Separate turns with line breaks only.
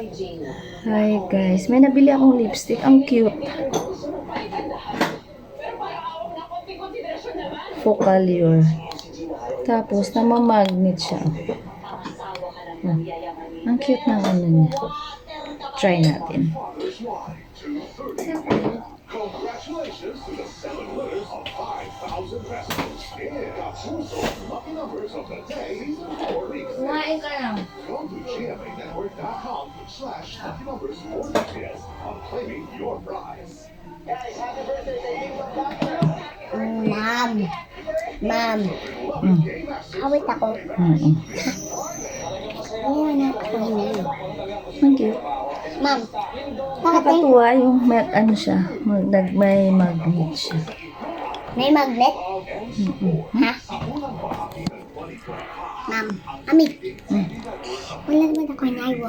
Hi guys, may nabili akong lipstick. Ang cute. Focallure. Tapos, namamagnet siya. Oh. Ang cute ng ano niya. Try natin.
Congratulations to the seven winners of 5,000 pesos. Yeah, choose those lucky numbers of the day. Four weeks.
Kumain ka lang.
Go to gmanetwork.com slash lucky numbers for details on claiming your prize.
Ma'am. Ma'am.
Mm.
Awit ako.
Mm-mm.
Ayun na.
Ang cute.
Ma'am.
Nakatuwa yung may, ano siya, mag, nag- may magnet siya.
may magnet?
Mm-mm.
Ha? Ma'am. Ami.
Mm.
Wala naman ako naiwa.